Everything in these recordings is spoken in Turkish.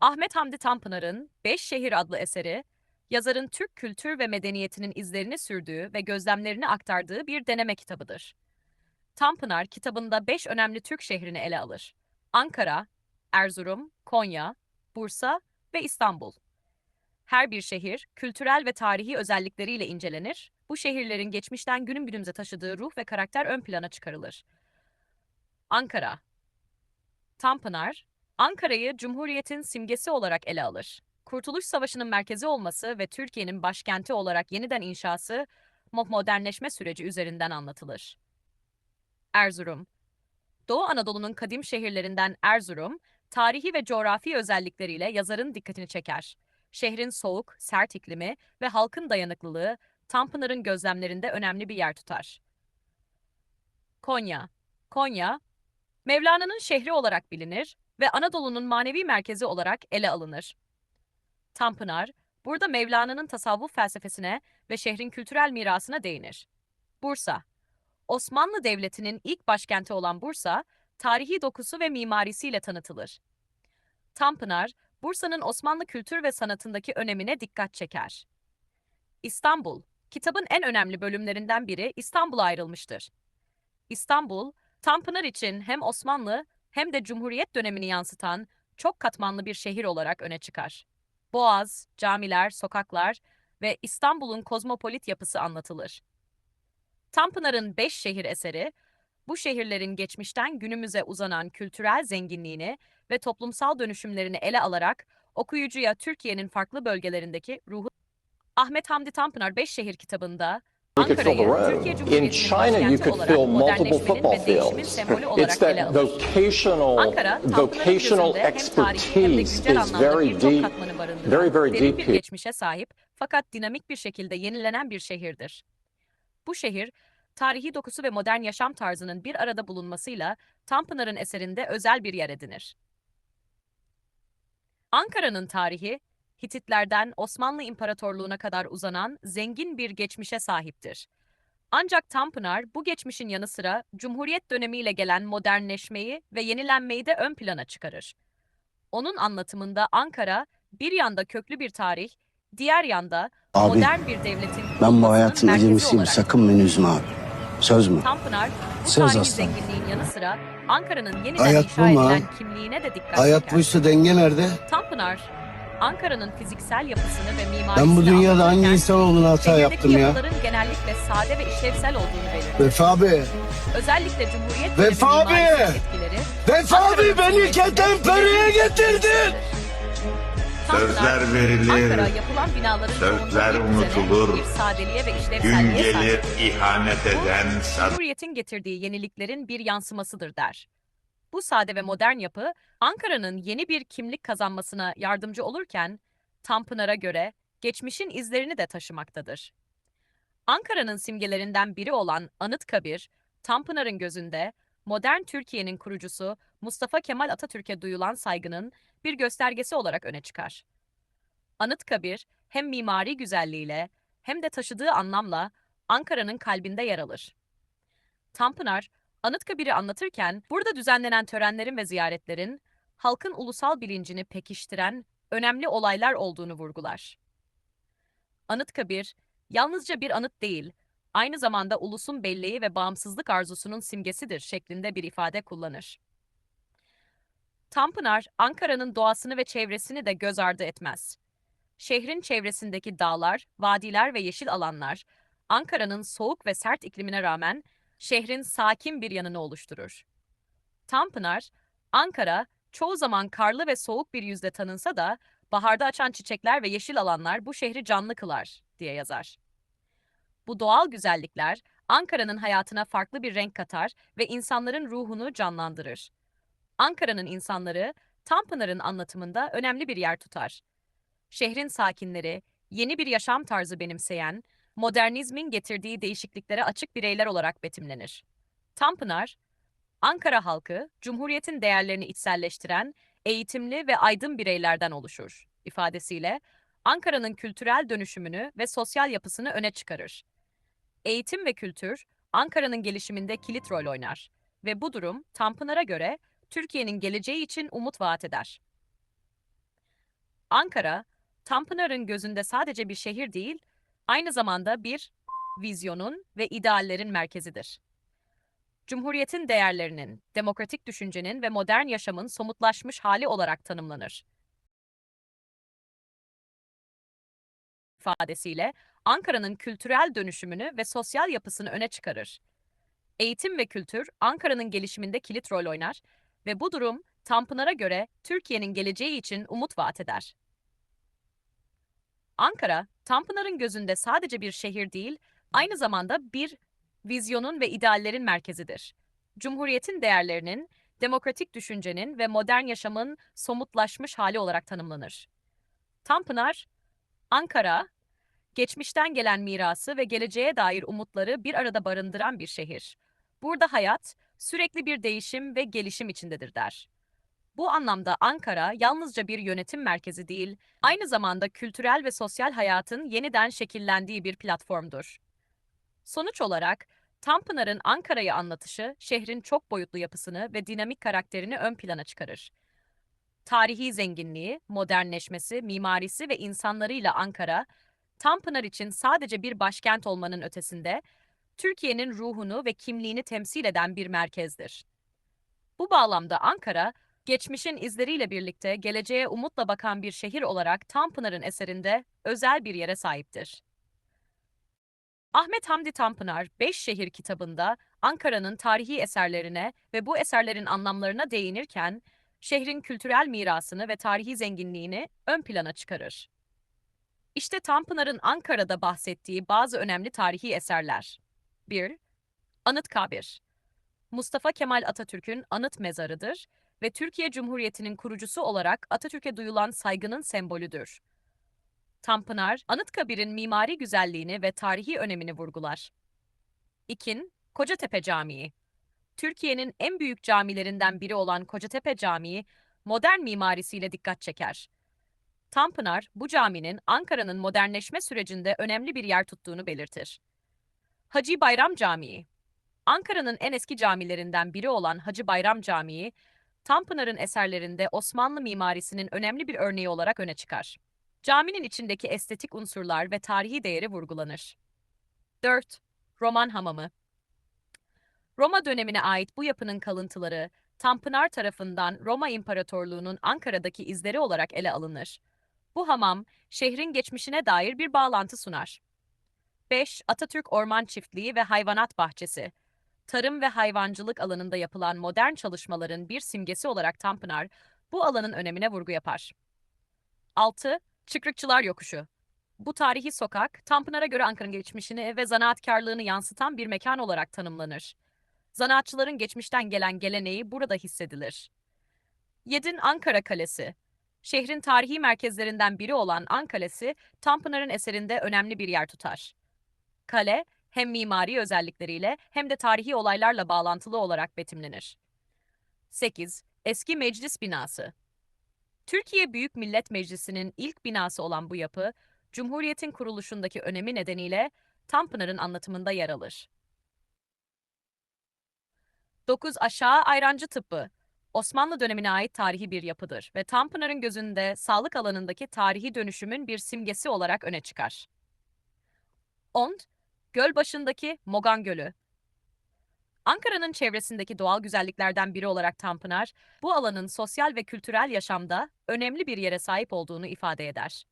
Ahmet Hamdi Tanpınar'ın Beş Şehir adlı eseri, yazarın Türk kültür ve medeniyetinin izlerini sürdüğü ve gözlemlerini aktardığı bir deneme kitabıdır. Tanpınar kitabında beş önemli Türk şehrini ele alır. Ankara, Erzurum, Konya, Bursa ve İstanbul. Her bir şehir kültürel ve tarihi özellikleriyle incelenir. Bu şehirlerin geçmişten günün günümüze taşıdığı ruh ve karakter ön plana çıkarılır. Ankara Tanpınar, Ankara'yı Cumhuriyet'in simgesi olarak ele alır. Kurtuluş Savaşı'nın merkezi olması ve Türkiye'nin başkenti olarak yeniden inşası, mo- modernleşme süreci üzerinden anlatılır. Erzurum Doğu Anadolu'nun kadim şehirlerinden Erzurum, tarihi ve coğrafi özellikleriyle yazarın dikkatini çeker. Şehrin soğuk, sert iklimi ve halkın dayanıklılığı Tanpınar'ın gözlemlerinde önemli bir yer tutar. Konya Konya, Mevlana'nın şehri olarak bilinir ve Anadolu'nun manevi merkezi olarak ele alınır. Tanpınar, burada Mevlana'nın tasavvuf felsefesine ve şehrin kültürel mirasına değinir. Bursa, Osmanlı Devleti'nin ilk başkenti olan Bursa, tarihi dokusu ve mimarisiyle tanıtılır. Tanpınar, Bursa'nın Osmanlı kültür ve sanatındaki önemine dikkat çeker. İstanbul, kitabın en önemli bölümlerinden biri İstanbul'a ayrılmıştır. İstanbul, Tanpınar için hem Osmanlı hem de Cumhuriyet dönemini yansıtan çok katmanlı bir şehir olarak öne çıkar. Boğaz, camiler, sokaklar ve İstanbul'un kozmopolit yapısı anlatılır. Tanpınar'ın beş şehir eseri, bu şehirlerin geçmişten günümüze uzanan kültürel zenginliğini ve toplumsal dönüşümlerini ele alarak okuyucuya Türkiye'nin farklı bölgelerindeki ruhu... Ahmet Hamdi Tanpınar Beş Şehir kitabında You could fill the room. In China, you could fill multiple football fields. It's that vocational, vocational expertise is very deep, very, very deep bir here. geçmişe sahip fakat dinamik bir şekilde yenilenen bir şehirdir. Bu şehir, tarihi dokusu ve modern yaşam tarzının bir arada bulunmasıyla Tanpınar'ın eserinde özel bir yer edinir. Ankara'nın tarihi, Hititlerden Osmanlı İmparatorluğu'na kadar uzanan zengin bir geçmişe sahiptir. Ancak Tanpınar bu geçmişin yanı sıra Cumhuriyet dönemiyle gelen modernleşmeyi ve yenilenmeyi de ön plana çıkarır. Onun anlatımında Ankara bir yanda köklü bir tarih, diğer yanda Abi, modern bir devletin Ben bu hayatın olarak Sakın beni üzme abi. Söz mü? Tanpınar bu Söz tarihi aslan. zenginliğin yanı sıra Ankara'nın yeniden Hayat inşa edilen kimliğine de dikkat Hayat çeker. buysa denge nerede? Tanpınar, Ankara'nın fiziksel yapısını ve mimarisini Ben bu dünyada hangi anlatırken, insanoğluna hata yaptım ya? yapıların genellikle sade ve işlevsel olduğunu belirtir. Vefa abi. Özellikle Cumhuriyet Vefa dönemi abi! mimarisinin etkileri Vefa Ankara'nın abi beni simgesini ketenpereye ve getirdin. Sözler Tanpınar, verilir, Ankara yapılan binaların sözler çoğunluğu bir düzene, unutulur. Bir sadeliğe ve Gün işlevselliğe gelir sahip. ihanet eden Cumhuriyetin getirdiği yeniliklerin bir yansımasıdır der. Bu sade ve modern yapı Ankara'nın yeni bir kimlik kazanmasına yardımcı olurken Tanpınar'a göre geçmişin izlerini de taşımaktadır. Ankara'nın simgelerinden biri olan Anıtkabir, Tanpınar'ın gözünde modern Türkiye'nin kurucusu Mustafa Kemal Atatürk'e duyulan saygının bir göstergesi olarak öne çıkar. Anıtkabir hem mimari güzelliğiyle hem de taşıdığı anlamla Ankara'nın kalbinde yer alır. Tanpınar, Anıtkabir'i anlatırken burada düzenlenen törenlerin ve ziyaretlerin halkın ulusal bilincini pekiştiren önemli olaylar olduğunu vurgular. Anıtkabir, yalnızca bir anıt değil, aynı zamanda ulusun belleği ve bağımsızlık arzusunun simgesidir şeklinde bir ifade kullanır. Tanpınar, Ankara'nın doğasını ve çevresini de göz ardı etmez. Şehrin çevresindeki dağlar, vadiler ve yeşil alanlar, Ankara'nın soğuk ve sert iklimine rağmen şehrin sakin bir yanını oluşturur. Tanpınar, Ankara çoğu zaman karlı ve soğuk bir yüzde tanınsa da baharda açan çiçekler ve yeşil alanlar bu şehri canlı kılar diye yazar. Bu doğal güzellikler Ankara'nın hayatına farklı bir renk katar ve insanların ruhunu canlandırır. Ankara'nın insanları Tanpınar'ın anlatımında önemli bir yer tutar. Şehrin sakinleri yeni bir yaşam tarzı benimseyen, modernizmin getirdiği değişikliklere açık bireyler olarak betimlenir. Tanpınar, Ankara halkı, Cumhuriyet'in değerlerini içselleştiren, eğitimli ve aydın bireylerden oluşur ifadesiyle Ankara'nın kültürel dönüşümünü ve sosyal yapısını öne çıkarır. Eğitim ve kültür, Ankara'nın gelişiminde kilit rol oynar ve bu durum Tanpınar'a göre Türkiye'nin geleceği için umut vaat eder. Ankara, Tanpınar'ın gözünde sadece bir şehir değil, aynı zamanda bir vizyonun ve ideallerin merkezidir. Cumhuriyetin değerlerinin, demokratik düşüncenin ve modern yaşamın somutlaşmış hali olarak tanımlanır. ifadesiyle Ankara'nın kültürel dönüşümünü ve sosyal yapısını öne çıkarır. Eğitim ve kültür Ankara'nın gelişiminde kilit rol oynar ve bu durum Tanpınar'a göre Türkiye'nin geleceği için umut vaat eder. Ankara, Tanpınar'ın gözünde sadece bir şehir değil, aynı zamanda bir vizyonun ve ideallerin merkezidir. Cumhuriyetin değerlerinin, demokratik düşüncenin ve modern yaşamın somutlaşmış hali olarak tanımlanır. Tanpınar, Ankara, geçmişten gelen mirası ve geleceğe dair umutları bir arada barındıran bir şehir. Burada hayat sürekli bir değişim ve gelişim içindedir der. Bu anlamda Ankara yalnızca bir yönetim merkezi değil, aynı zamanda kültürel ve sosyal hayatın yeniden şekillendiği bir platformdur. Sonuç olarak Tanpınar'ın Ankara'yı anlatışı şehrin çok boyutlu yapısını ve dinamik karakterini ön plana çıkarır. Tarihi zenginliği, modernleşmesi, mimarisi ve insanlarıyla Ankara, Tanpınar için sadece bir başkent olmanın ötesinde, Türkiye'nin ruhunu ve kimliğini temsil eden bir merkezdir. Bu bağlamda Ankara, geçmişin izleriyle birlikte geleceğe umutla bakan bir şehir olarak Tanpınar'ın eserinde özel bir yere sahiptir. Ahmet Hamdi Tanpınar, Beş Şehir kitabında Ankara'nın tarihi eserlerine ve bu eserlerin anlamlarına değinirken, şehrin kültürel mirasını ve tarihi zenginliğini ön plana çıkarır. İşte Tanpınar'ın Ankara'da bahsettiği bazı önemli tarihi eserler. 1. Anıtkabir Mustafa Kemal Atatürk'ün anıt mezarıdır ve Türkiye Cumhuriyeti'nin kurucusu olarak Atatürk'e duyulan saygının sembolüdür. Tanpınar, Anıtkabir'in mimari güzelliğini ve tarihi önemini vurgular. 2. Kocatepe Camii Türkiye'nin en büyük camilerinden biri olan Kocatepe Camii, modern mimarisiyle dikkat çeker. Tanpınar, bu caminin Ankara'nın modernleşme sürecinde önemli bir yer tuttuğunu belirtir. Hacı Bayram Camii Ankara'nın en eski camilerinden biri olan Hacı Bayram Camii, Tanpınar'ın eserlerinde Osmanlı mimarisinin önemli bir örneği olarak öne çıkar. Caminin içindeki estetik unsurlar ve tarihi değeri vurgulanır. 4. Roman Hamamı Roma dönemine ait bu yapının kalıntıları, Tanpınar tarafından Roma İmparatorluğu'nun Ankara'daki izleri olarak ele alınır. Bu hamam, şehrin geçmişine dair bir bağlantı sunar. 5. Atatürk Orman Çiftliği ve Hayvanat Bahçesi Tarım ve hayvancılık alanında yapılan modern çalışmaların bir simgesi olarak Tanpınar, bu alanın önemine vurgu yapar. 6. Çıkrıkçılar Yokuşu Bu tarihi sokak, Tanpınar'a göre Ankara'nın geçmişini ve zanaatkarlığını yansıtan bir mekan olarak tanımlanır. Zanaatçıların geçmişten gelen geleneği burada hissedilir. 7. Ankara Kalesi Şehrin tarihi merkezlerinden biri olan Ankalesi, Tanpınar'ın eserinde önemli bir yer tutar. Kale, hem mimari özellikleriyle hem de tarihi olaylarla bağlantılı olarak betimlenir. 8. Eski Meclis Binası Türkiye Büyük Millet Meclisi'nin ilk binası olan bu yapı, Cumhuriyet'in kuruluşundaki önemi nedeniyle Tanpınar'ın anlatımında yer alır. 9. Aşağı Ayrancı Tıbbı Osmanlı dönemine ait tarihi bir yapıdır ve Tanpınar'ın gözünde sağlık alanındaki tarihi dönüşümün bir simgesi olarak öne çıkar. 10. Gölbaşı'ndaki Mogan Gölü Ankara'nın çevresindeki doğal güzelliklerden biri olarak Tanpınar, bu alanın sosyal ve kültürel yaşamda önemli bir yere sahip olduğunu ifade eder.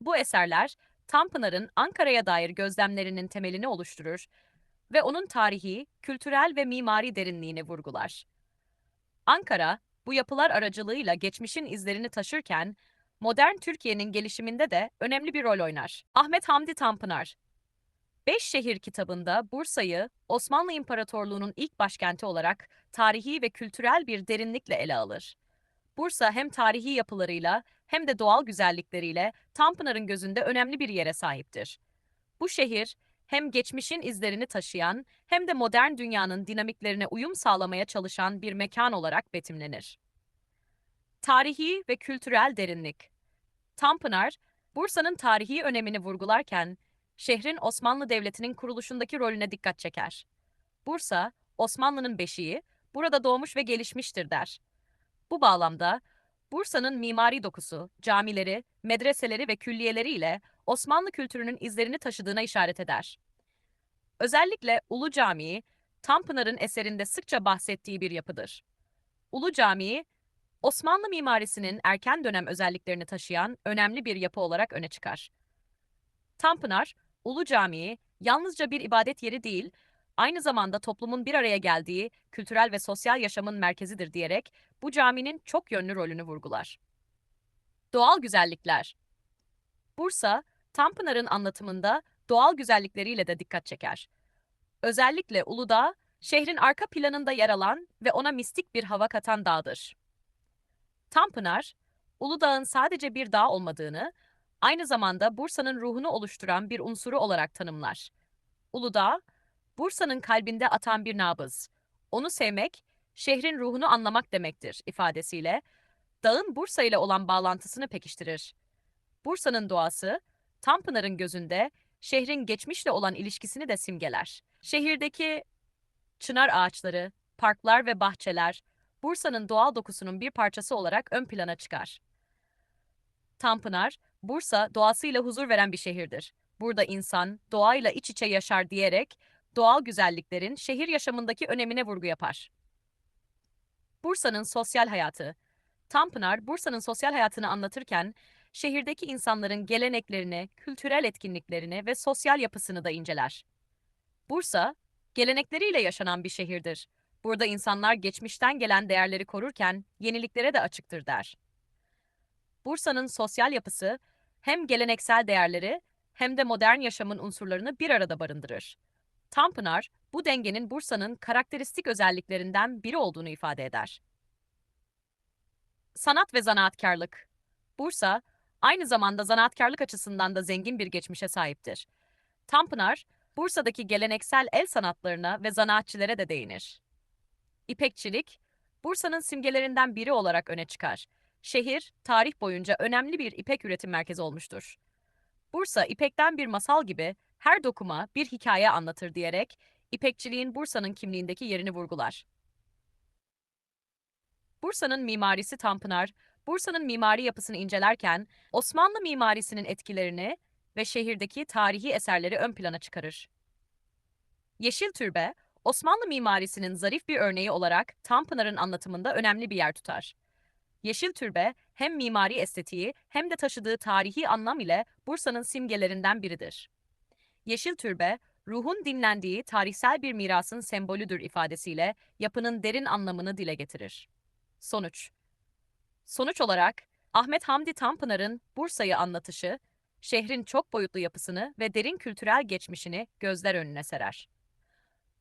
Bu eserler, Tanpınar'ın Ankara'ya dair gözlemlerinin temelini oluşturur ve onun tarihi, kültürel ve mimari derinliğini vurgular. Ankara, bu yapılar aracılığıyla geçmişin izlerini taşırken, modern Türkiye'nin gelişiminde de önemli bir rol oynar. Ahmet Hamdi Tanpınar Beş Şehir kitabında Bursa'yı Osmanlı İmparatorluğu'nun ilk başkenti olarak tarihi ve kültürel bir derinlikle ele alır. Bursa hem tarihi yapılarıyla hem de doğal güzellikleriyle Tanpınar'ın gözünde önemli bir yere sahiptir. Bu şehir hem geçmişin izlerini taşıyan hem de modern dünyanın dinamiklerine uyum sağlamaya çalışan bir mekan olarak betimlenir. Tarihi ve kültürel derinlik Tanpınar, Bursa'nın tarihi önemini vurgularken, şehrin Osmanlı Devleti'nin kuruluşundaki rolüne dikkat çeker. Bursa, Osmanlı'nın beşiği, burada doğmuş ve gelişmiştir der. Bu bağlamda, Bursa'nın mimari dokusu, camileri, medreseleri ve külliyeleriyle Osmanlı kültürünün izlerini taşıdığına işaret eder. Özellikle Ulu Camii, Tanpınar'ın eserinde sıkça bahsettiği bir yapıdır. Ulu Camii, Osmanlı mimarisinin erken dönem özelliklerini taşıyan önemli bir yapı olarak öne çıkar. Tanpınar, Ulu Camii yalnızca bir ibadet yeri değil, aynı zamanda toplumun bir araya geldiği kültürel ve sosyal yaşamın merkezidir diyerek bu caminin çok yönlü rolünü vurgular. Doğal güzellikler Bursa, Tanpınar'ın anlatımında doğal güzellikleriyle de dikkat çeker. Özellikle Uludağ, şehrin arka planında yer alan ve ona mistik bir hava katan dağdır. Tanpınar, Uludağ'ın sadece bir dağ olmadığını, aynı zamanda Bursa'nın ruhunu oluşturan bir unsuru olarak tanımlar. Uludağ, Bursa'nın kalbinde atan bir nabız. Onu sevmek, şehrin ruhunu anlamak demektir ifadesiyle, dağın Bursa ile olan bağlantısını pekiştirir. Bursa'nın doğası, Tanpınar'ın gözünde şehrin geçmişle olan ilişkisini de simgeler. Şehirdeki çınar ağaçları, parklar ve bahçeler, Bursa'nın doğal dokusunun bir parçası olarak ön plana çıkar. Tanpınar, Bursa doğasıyla huzur veren bir şehirdir. Burada insan doğayla iç içe yaşar diyerek doğal güzelliklerin şehir yaşamındaki önemine vurgu yapar. Bursa'nın sosyal hayatı Tanpınar, Bursa'nın sosyal hayatını anlatırken şehirdeki insanların geleneklerini, kültürel etkinliklerini ve sosyal yapısını da inceler. Bursa, gelenekleriyle yaşanan bir şehirdir. Burada insanlar geçmişten gelen değerleri korurken yeniliklere de açıktır der. Bursa'nın sosyal yapısı hem geleneksel değerleri hem de modern yaşamın unsurlarını bir arada barındırır. Tanpınar, bu dengenin Bursa'nın karakteristik özelliklerinden biri olduğunu ifade eder. Sanat ve zanaatkarlık Bursa, aynı zamanda zanaatkarlık açısından da zengin bir geçmişe sahiptir. Tanpınar, Bursa'daki geleneksel el sanatlarına ve zanaatçilere de değinir. İpekçilik, Bursa'nın simgelerinden biri olarak öne çıkar. Şehir, tarih boyunca önemli bir ipek üretim merkezi olmuştur. Bursa, ipekten bir masal gibi her dokuma bir hikaye anlatır diyerek, İpekçiliğin Bursa'nın kimliğindeki yerini vurgular. Bursa'nın mimarisi Tanpınar, Bursa'nın mimari yapısını incelerken Osmanlı mimarisinin etkilerini ve şehirdeki tarihi eserleri ön plana çıkarır. Yeşil Türbe, Osmanlı mimarisinin zarif bir örneği olarak Tanpınar'ın anlatımında önemli bir yer tutar. Yeşil Türbe hem mimari estetiği hem de taşıdığı tarihi anlam ile Bursa'nın simgelerinden biridir. Yeşil Türbe, ruhun dinlendiği tarihsel bir mirasın sembolüdür ifadesiyle yapının derin anlamını dile getirir. Sonuç Sonuç olarak Ahmet Hamdi Tanpınar'ın Bursa'yı anlatışı, şehrin çok boyutlu yapısını ve derin kültürel geçmişini gözler önüne serer.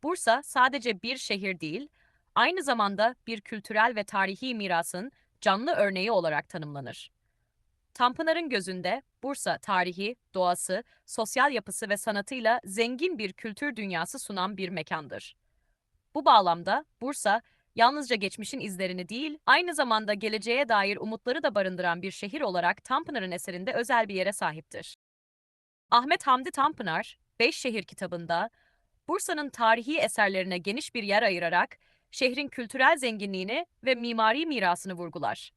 Bursa sadece bir şehir değil, aynı zamanda bir kültürel ve tarihi mirasın canlı örneği olarak tanımlanır. Tanpınar'ın gözünde Bursa tarihi, doğası, sosyal yapısı ve sanatıyla zengin bir kültür dünyası sunan bir mekandır. Bu bağlamda Bursa yalnızca geçmişin izlerini değil, aynı zamanda geleceğe dair umutları da barındıran bir şehir olarak Tanpınar'ın eserinde özel bir yere sahiptir. Ahmet Hamdi Tanpınar, Beş Şehir kitabında Bursa'nın tarihi eserlerine geniş bir yer ayırarak şehrin kültürel zenginliğini ve mimari mirasını vurgular.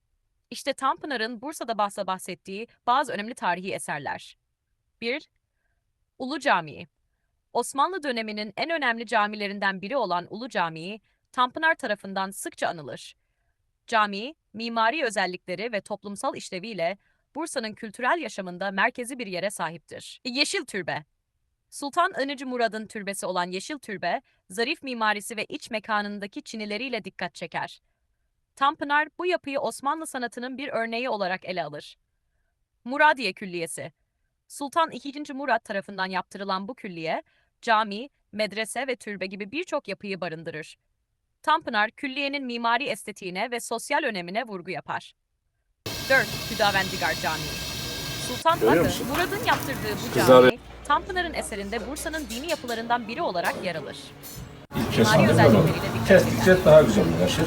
İşte Tanpınar'ın Bursa'da bahsa bahsettiği bazı önemli tarihi eserler. 1. Ulu Camii Osmanlı döneminin en önemli camilerinden biri olan Ulu Camii, Tanpınar tarafından sıkça anılır. Cami, mimari özellikleri ve toplumsal işleviyle Bursa'nın kültürel yaşamında merkezi bir yere sahiptir. Yeşil Türbe Sultan Anıcı Murad'ın türbesi olan Yeşil Türbe, zarif mimarisi ve iç mekanındaki çinileriyle dikkat çeker. Tanpınar bu yapıyı Osmanlı sanatının bir örneği olarak ele alır. Muradiye Külliyesi Sultan II. Murad tarafından yaptırılan bu külliye, cami, medrese ve türbe gibi birçok yapıyı barındırır. Tanpınar, külliyenin mimari estetiğine ve sosyal önemine vurgu yapar. 4. Hüdavendigar Camii Sultan Görüyor? Murad'ın yaptırdığı bu cami, Tanpınar'ın eserinde Bursa'nın dini yapılarından biri olarak yer alır. İlk Mimari kez özellikleriyle dikkat çeker. Kestikçe daha güzelleşir.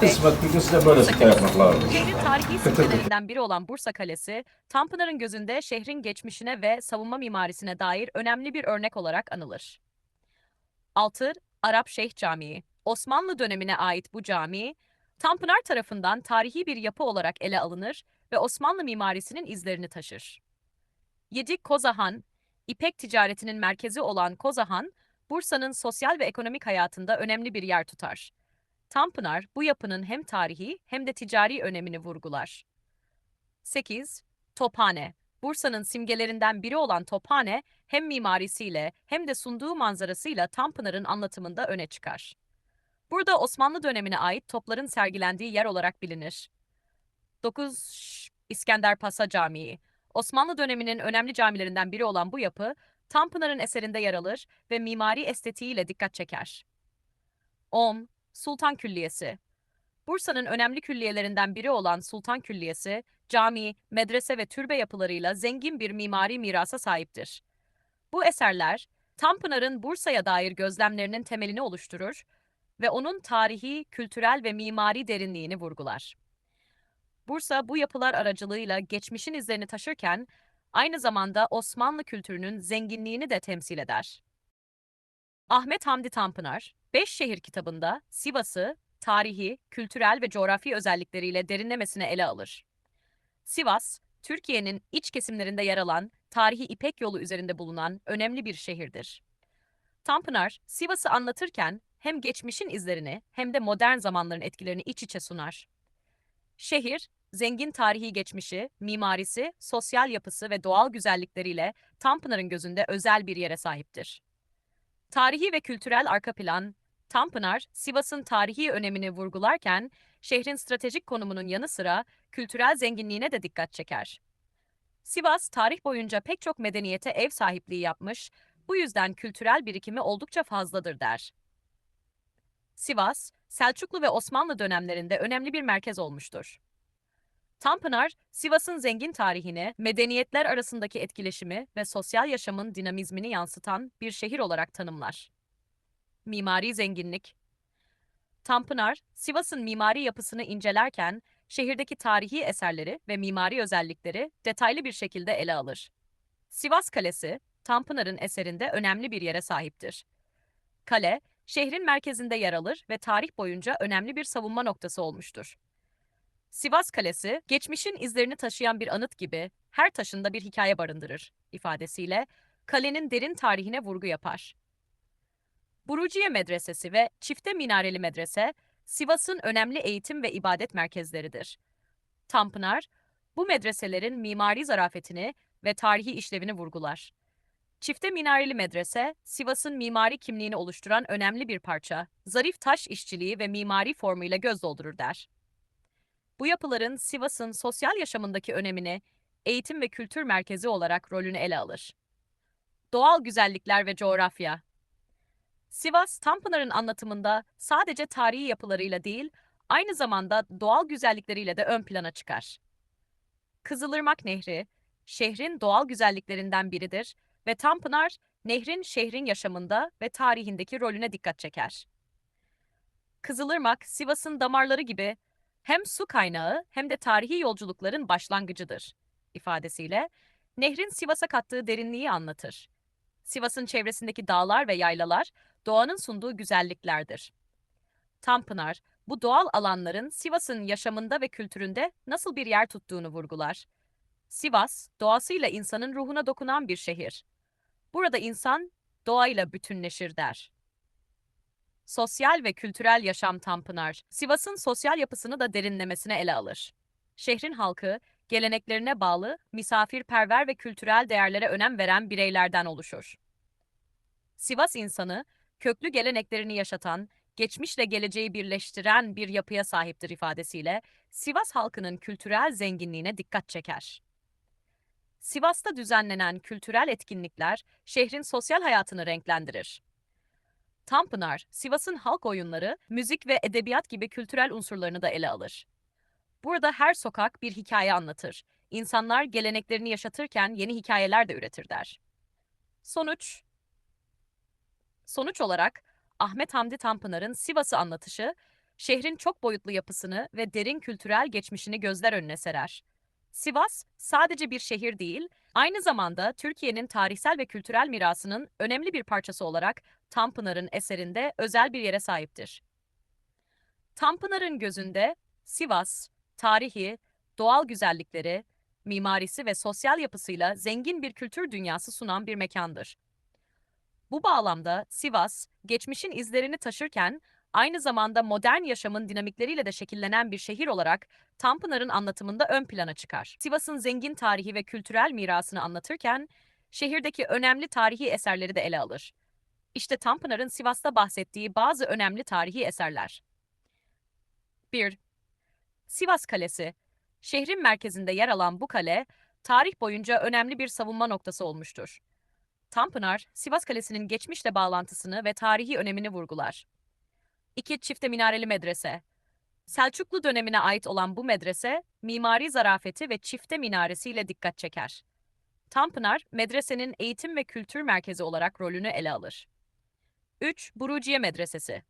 Kısmet bir gün size böyle site yapmak lazım. Şehrin tarihi simgelerinden biri olan Bursa Kalesi, Tanpınar'ın gözünde şehrin geçmişine ve savunma mimarisine dair önemli bir örnek olarak anılır. 6. Arap Şeyh Camii Osmanlı dönemine ait bu cami, Tanpınar tarafından tarihi bir yapı olarak ele alınır ve Osmanlı mimarisinin izlerini taşır. 7. Kozahan, İpek ticaretinin merkezi olan Kozahan, Bursa'nın sosyal ve ekonomik hayatında önemli bir yer tutar. Tanpınar, bu yapının hem tarihi hem de ticari önemini vurgular. 8. Tophane, Bursa'nın simgelerinden biri olan Tophane, hem mimarisiyle hem de sunduğu manzarasıyla Tanpınar'ın anlatımında öne çıkar. Burada Osmanlı dönemine ait topların sergilendiği yer olarak bilinir. 9. İskender Pasa Camii Osmanlı döneminin önemli camilerinden biri olan bu yapı, Tanpınar'ın eserinde yer alır ve mimari estetiğiyle dikkat çeker. 10. Sultan Külliyesi Bursa'nın önemli külliyelerinden biri olan Sultan Külliyesi, cami, medrese ve türbe yapılarıyla zengin bir mimari mirasa sahiptir. Bu eserler, Tanpınar'ın Bursa'ya dair gözlemlerinin temelini oluşturur ve onun tarihi, kültürel ve mimari derinliğini vurgular. Bursa bu yapılar aracılığıyla geçmişin izlerini taşırken aynı zamanda Osmanlı kültürünün zenginliğini de temsil eder. Ahmet Hamdi Tanpınar, Beş Şehir kitabında Sivas'ı tarihi, kültürel ve coğrafi özellikleriyle derinlemesine ele alır. Sivas, Türkiye'nin iç kesimlerinde yer alan, tarihi İpek yolu üzerinde bulunan önemli bir şehirdir. Tanpınar, Sivas'ı anlatırken hem geçmişin izlerini hem de modern zamanların etkilerini iç içe sunar. Şehir, zengin tarihi geçmişi, mimarisi, sosyal yapısı ve doğal güzellikleriyle Tanpınar'ın gözünde özel bir yere sahiptir. Tarihi ve kültürel arka plan, Tanpınar, Sivas'ın tarihi önemini vurgularken, şehrin stratejik konumunun yanı sıra kültürel zenginliğine de dikkat çeker. Sivas, tarih boyunca pek çok medeniyete ev sahipliği yapmış, bu yüzden kültürel birikimi oldukça fazladır der. Sivas, Selçuklu ve Osmanlı dönemlerinde önemli bir merkez olmuştur. Tanpınar, Sivas'ın zengin tarihini, medeniyetler arasındaki etkileşimi ve sosyal yaşamın dinamizmini yansıtan bir şehir olarak tanımlar. Mimari zenginlik Tanpınar, Sivas'ın mimari yapısını incelerken, şehirdeki tarihi eserleri ve mimari özellikleri detaylı bir şekilde ele alır. Sivas Kalesi, Tanpınar'ın eserinde önemli bir yere sahiptir. Kale, şehrin merkezinde yer alır ve tarih boyunca önemli bir savunma noktası olmuştur. Sivas Kalesi, geçmişin izlerini taşıyan bir anıt gibi her taşında bir hikaye barındırır ifadesiyle kalenin derin tarihine vurgu yapar. Buruciye Medresesi ve Çifte Minareli Medrese, Sivas'ın önemli eğitim ve ibadet merkezleridir. Tanpınar, bu medreselerin mimari zarafetini ve tarihi işlevini vurgular. Çifte minareli medrese, Sivas'ın mimari kimliğini oluşturan önemli bir parça, zarif taş işçiliği ve mimari formuyla göz doldurur der. Bu yapıların Sivas'ın sosyal yaşamındaki önemini, eğitim ve kültür merkezi olarak rolünü ele alır. Doğal güzellikler ve coğrafya Sivas, Tanpınar'ın anlatımında sadece tarihi yapılarıyla değil, aynı zamanda doğal güzellikleriyle de ön plana çıkar. Kızılırmak Nehri, şehrin doğal güzelliklerinden biridir ve Tanpınar, nehrin şehrin yaşamında ve tarihindeki rolüne dikkat çeker. Kızılırmak, Sivas'ın damarları gibi hem su kaynağı hem de tarihi yolculukların başlangıcıdır ifadesiyle nehrin Sivas'a kattığı derinliği anlatır. Sivas'ın çevresindeki dağlar ve yaylalar doğanın sunduğu güzelliklerdir. Tanpınar, bu doğal alanların Sivas'ın yaşamında ve kültüründe nasıl bir yer tuttuğunu vurgular. Sivas, doğasıyla insanın ruhuna dokunan bir şehir. Burada insan doğayla bütünleşir der. Sosyal ve kültürel yaşam Tanpınar, Sivas'ın sosyal yapısını da derinlemesine ele alır. Şehrin halkı, geleneklerine bağlı, misafirperver ve kültürel değerlere önem veren bireylerden oluşur. Sivas insanı, köklü geleneklerini yaşatan, geçmişle geleceği birleştiren bir yapıya sahiptir ifadesiyle Sivas halkının kültürel zenginliğine dikkat çeker. Sivas'ta düzenlenen kültürel etkinlikler şehrin sosyal hayatını renklendirir. Tanpınar, Sivas'ın halk oyunları, müzik ve edebiyat gibi kültürel unsurlarını da ele alır. Burada her sokak bir hikaye anlatır. İnsanlar geleneklerini yaşatırken yeni hikayeler de üretir der. Sonuç Sonuç olarak Ahmet Hamdi Tanpınar'ın Sivas'ı anlatışı, şehrin çok boyutlu yapısını ve derin kültürel geçmişini gözler önüne serer. Sivas sadece bir şehir değil, aynı zamanda Türkiye'nin tarihsel ve kültürel mirasının önemli bir parçası olarak Tanpınar'ın eserinde özel bir yere sahiptir. Tanpınar'ın gözünde Sivas, tarihi, doğal güzellikleri, mimarisi ve sosyal yapısıyla zengin bir kültür dünyası sunan bir mekandır. Bu bağlamda Sivas, geçmişin izlerini taşırken aynı zamanda modern yaşamın dinamikleriyle de şekillenen bir şehir olarak Tanpınar'ın anlatımında ön plana çıkar. Sivas'ın zengin tarihi ve kültürel mirasını anlatırken şehirdeki önemli tarihi eserleri de ele alır. İşte Tanpınar'ın Sivas'ta bahsettiği bazı önemli tarihi eserler. 1. Sivas Kalesi. Şehrin merkezinde yer alan bu kale, tarih boyunca önemli bir savunma noktası olmuştur. Tanpınar, Sivas Kalesi'nin geçmişle bağlantısını ve tarihi önemini vurgular. 2. Çifte minareli medrese. Selçuklu dönemine ait olan bu medrese, mimari zarafeti ve çifte minaresiyle dikkat çeker. Tanpınar, medresenin eğitim ve kültür merkezi olarak rolünü ele alır. 3. Buruciye Medresesi.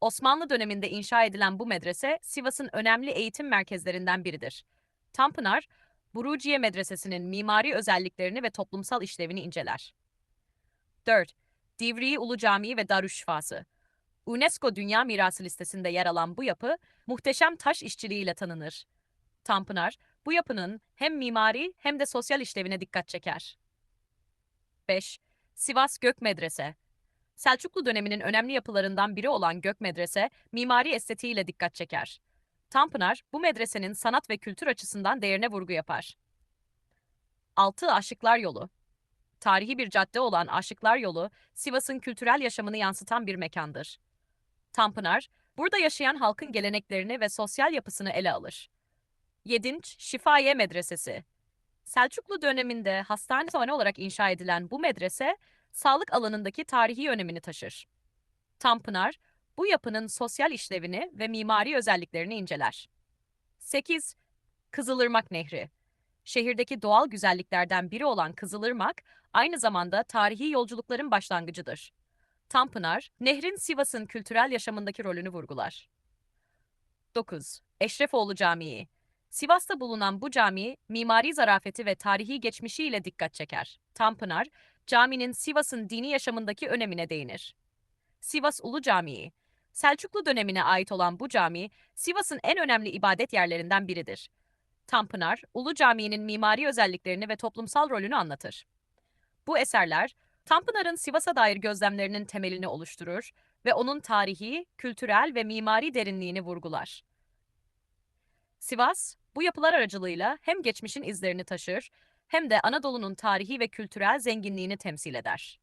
Osmanlı döneminde inşa edilen bu medrese, Sivas'ın önemli eğitim merkezlerinden biridir. Tanpınar, Buruciye Medresesi'nin mimari özelliklerini ve toplumsal işlevini inceler. 4. Divriği Ulu Camii ve Darüşşifası. UNESCO Dünya Mirası listesinde yer alan bu yapı, muhteşem taş işçiliğiyle tanınır. Tanpınar, bu yapının hem mimari hem de sosyal işlevine dikkat çeker. 5. Sivas Gök Medrese. Selçuklu döneminin önemli yapılarından biri olan Gök Medrese, mimari estetiğiyle dikkat çeker. Tanpınar, bu medresenin sanat ve kültür açısından değerine vurgu yapar. 6. Aşıklar Yolu Tarihi bir cadde olan Aşıklar Yolu, Sivas'ın kültürel yaşamını yansıtan bir mekandır. Tanpınar, burada yaşayan halkın geleneklerini ve sosyal yapısını ele alır. 7. Şifaye Medresesi Selçuklu döneminde hastane olarak inşa edilen bu medrese, sağlık alanındaki tarihi önemini taşır. Tanpınar, bu yapının sosyal işlevini ve mimari özelliklerini inceler. 8. Kızılırmak Nehri Şehirdeki doğal güzelliklerden biri olan Kızılırmak, aynı zamanda tarihi yolculukların başlangıcıdır. Tanpınar, nehrin Sivas'ın kültürel yaşamındaki rolünü vurgular. 9. Eşrefoğlu Camii Sivas'ta bulunan bu cami, mimari zarafeti ve tarihi geçmişiyle dikkat çeker. Tanpınar, caminin Sivas'ın dini yaşamındaki önemine değinir. Sivas Ulu Camii Selçuklu dönemine ait olan bu cami, Sivas'ın en önemli ibadet yerlerinden biridir. Tanpınar, Ulu Camii'nin mimari özelliklerini ve toplumsal rolünü anlatır. Bu eserler, Tanpınar'ın Sivas'a dair gözlemlerinin temelini oluşturur ve onun tarihi, kültürel ve mimari derinliğini vurgular. Sivas, bu yapılar aracılığıyla hem geçmişin izlerini taşır hem de Anadolu'nun tarihi ve kültürel zenginliğini temsil eder.